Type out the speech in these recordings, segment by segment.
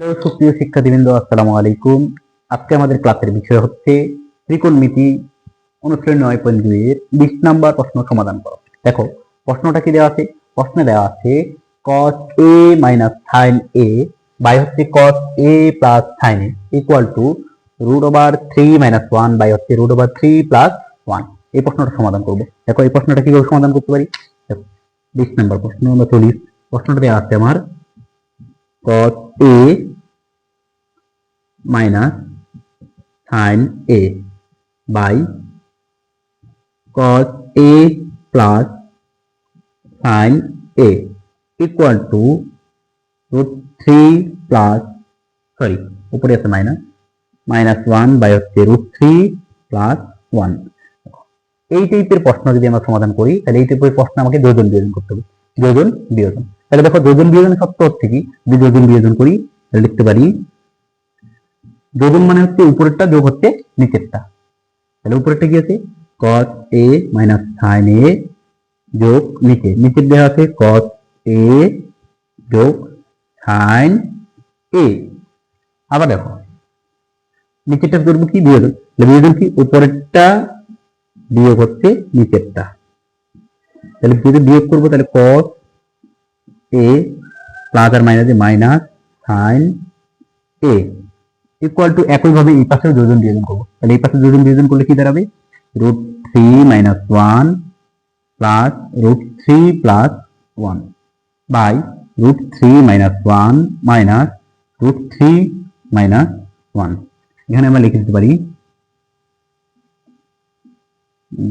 সুপ্রিয় শিক্ষার্থীবৃন্দ, আসসালামু আলাইকুম। আজকে আমাদের ক্লাসের বিষয় হচ্ছে ত্রিকোণমিতি অনুশীলন নয় পয়েন্ট দুই বিশ নাম্বার প্রশ্ন সমাধান করো। দেখো, প্রশ্নটা কি দেওয়া আছে? প্রশ্নে দেওয়া আছে cos a minus sine a by হচ্ছে cos a plus sine a equal to root over three minus one by হচ্ছে root over three plus one এই প্রশ্নটা সমাধান করব। দেখো, এই প্রশ্নটা কীভাবে সমাধান করতে পারি? বিশ নাম্বার প্রশ্ন বা চল্লিশ প্রশ্নটা দেওয়া আছে আমার cos a minus sin a by cos a plus sin a equal to root 3 plus, sorry, উপরে আছে মাইনাস মাইনাস ওয়ান বাই হচ্ছে রুট থ্রি প্লাস ওয়ান এই টাইপের প্রশ্ন যদি আমরা সমাধান করি, তাহলে এই টাইপের প্রশ্ন আমাকে যোজন বিয়োজন করতে হবে। যোজন বিয়োজন। তাহলে দেখো যোজন বিয়োজন সত্য হচ্ছে কি, যদি যোজন বিয়োজন করি, তাহলে লিখতে পারি যোজন মানে হচ্ছে উপরেরটা যোগ হচ্ছে নিচেরটা। তাহলে উপরেরটা কি আছে? cos a মাইনাস sin a যোগ নিচে। নিচের দেওয়া আছে cos a যোগ sin a আবার দেখো, নিচেরটা করব কি? বিয়োজন কি? উপরেরটা বিয়োগ হচ্ছে নিচেরটা। তাহলে যদি বিয়োগ করব, তাহলে cos a plus R minus minus sine a equal to একইভাবে এই পাশেও যোজন বিয়োজন করব। তাহলে এই পাশে যোজন বিয়োজন করলে কি দাঁড়াবে? Root three minus one plus root three plus one by root three minus one minus root three minus one এখানে আমরা লিখে দিতে পারি,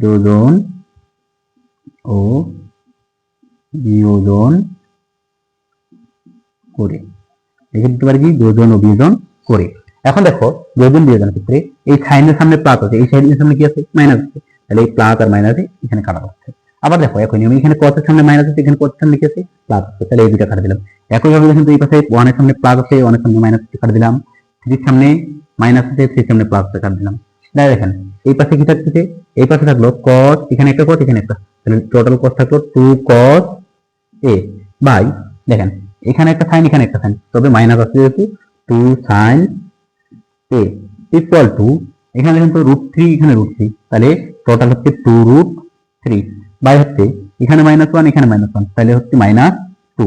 যোজন ও বিয়োজন করে। লিখে দিতে পারি কি? যোজন ও বিয়োজন করে। এখন দেখো যোজন বিয়োজন ক্ষেত্রে এই সাইনের সামনে প্লাস আছে, এই সাইনের সামনে কি আছে? মাইনাস আছে। তাহলে এই প্লাস আর মাইনাসে এখানে কাটা হচ্ছে। আবার দেখো, একই নিয়ম এখানে কত সামনে মাইনাস আছে, এখানে কত সামনে কি আছে? প্লাস আছে। তাহলে এই দুটা কাটা দিলাম। একইভাবে দেখুন তো এই পাশে ওয়ানের সামনে প্লাস আছে ওয়ানের সামনে মাইনাস আছে, কাটা দিলাম। থ্রির সামনে মাইনাস আছে থ্রির সামনে প্লাস আছে, কাটা দিলাম। তাই দেখেন, এই পাশে কি থাকতেছে? এই পাশে থাকল cos, এখানে একটা cos, এখানে একটা। তাহলে টোটাল cos থাকল টু cos a বাই দেখেন, এখানে একটা সাইন এখানে একটা সাইন তবে মাইনাস আছে যেহেতু two sine a equal to এখানে দেখেন তো রুট থ্রি এখানে রুট থ্রি তাহলে টোটাল হচ্ছে টু রুট থ্রি বাই হচ্ছে, এখানে মাইনাস ওয়ান এখানে মাইনাস ওয়ান তাহলে হচ্ছে মাইনাস টু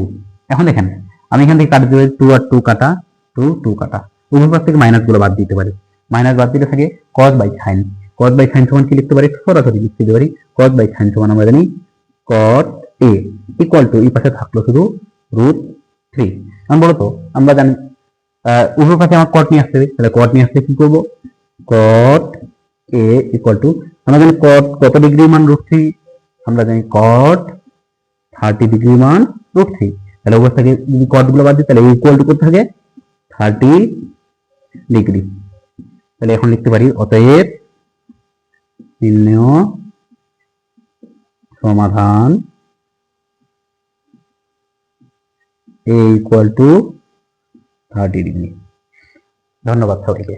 এখন দেখেন, আমি এখান থেকে কাটতে পারি টু আর টু কাটা টু টু কাটা। উভয় পাশ থেকে মাইনাসগুলো বাদ দিতে পারি। মাইনাস বাদ দিলে থাকে cos by sine cos by sine সমান কি লিখতে পারি? সরাসরি লিখতে দিতে পারি। কস বাই সাইন সমান আমরা জানি কট এ ইকুয়াল টু এই পাশে থাকল শুধু রুট থ্রি আমি বলতো, আমরা জানি উভয় পাশে আমার কট নিয়ে আসতে হবে। তাহলে কট নিয়ে আসতে কি করব? কট এ ইকুয়াল টু আমরা জানি কট কত ডিগ্রি মান রুট আমরা জানি কট থার্টি ডিগ্রি মান রুট তাহলে উভয় থেকে যদি কটগুলো বাদ দিই, তাহলে ইকুয়াল টু করতে থাকে থার্টি ডিগ্রি তাহলে এখন লিখতে পারি, অতএব নির্ণয় সমাধান a equal to thirty degree ধন্যবাদ সবাইকে।